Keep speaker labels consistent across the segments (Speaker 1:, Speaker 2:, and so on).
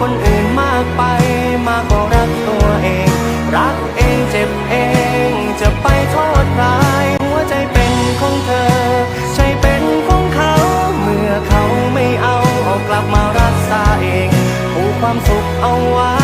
Speaker 1: คนอื่นมากไป มากกว่ารักตัวเอง รักเองเจ็บเอง จะไปโทษใครหัวใจเป็นของเธอใจเป็นของเขา เมื่อเขาไม่เอาเอากลับมารักษาเองผูกความสุขเอาไว้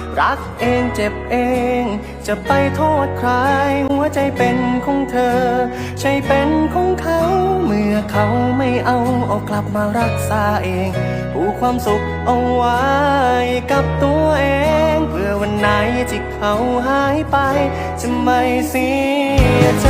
Speaker 1: รักเองเจ็บเอง จะไปโทษใคร หัวใจเป็นของเธอใจเป็นของเขา เมื่อเขาไม่เอาเอากลับมารักษาเองผูกความสุขเอาไว้กับตัวเอง เพื่อวันไหนที่เขาหายไป จะไม่เสียใจ